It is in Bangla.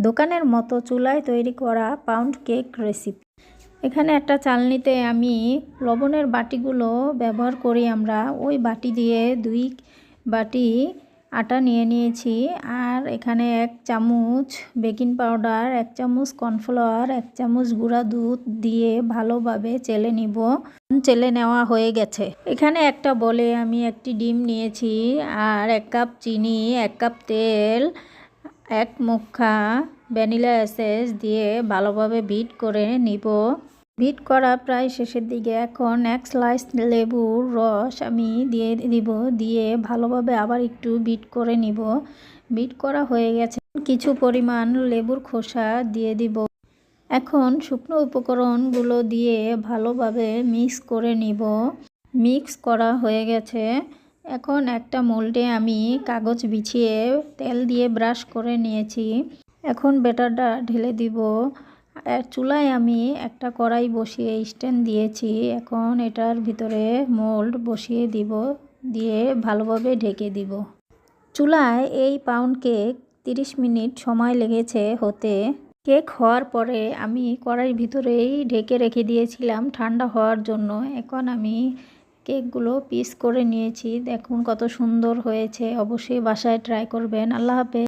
দোকানের মতো চুলায় তৈরি করা পাউন্ড কেক রেসিপি এখানে একটা চালনিতে আমি লবণের বাটিগুলো ব্যবহার করি আমরা। ওই বাটি দিয়ে দুই বাটি আটা নিয়ে নিয়েছি। আর এখানে এক চামচ বেকিং পাউডার এক চামচ কর্নফ্লাওয়ার এক চামচ গুঁড়া দুধ দিয়ে ভালোভাবে চেলে নিব। চেলে নেওয়া হয়ে গেছে। এখানে একটা বলে আমি একটি ডিম নিয়েছি। আর এক কাপ চিনি, এক কাপ তেল এক মুখা ভ্যানিলা এসেস দিয়ে ভালোভাবে বিট করে নিব। বিট করা প্রায় শেষের দিকে এখন এক স্লাইস লেবুর রস আমি দিয়ে দিব, দিয়ে ভালোভাবে আবার একটু বিট করে নিব। বিট করা হয়ে গেছে। কিছু পরিমাণ লেবুর খোসা দিয়ে দিব। এখন শুকনো উপকরণগুলো দিয়ে ভালোভাবে মিক্স করে নিব। মিক্স করা হয়ে গেছে। এখন একটা মোল্ডে আমি কাগজ বিছিয়ে তেল দিয়ে ব্রাশ করে নিয়েছি। এখন ব্যাটারটা ঢেলে দিব। চুলায় আমি একটা কড়াই বসিয়ে স্ট্যান্ড দিয়েছি। এখন এটার ভিতরে মোল্ড বসিয়ে দিব, দিয়ে ভালোভাবে ঢেকে দিব। চুলায় এই পাউন্ড কেক তিরিশ মিনিট সময় লেগেছে হতে। কেক হওয়ার পরে আমি কড়াইয়ের ভিতরেই ঢেকে রেখে দিয়েছিলাম ঠান্ডা হওয়ার জন্য। এখন আমি কেকগুলো পিস করে নিয়েছি। দেখুন কত সুন্দর হয়েছে। অবশ্যই বাসায় ট্রাই করবেন। আল্লাহ হাফেজ।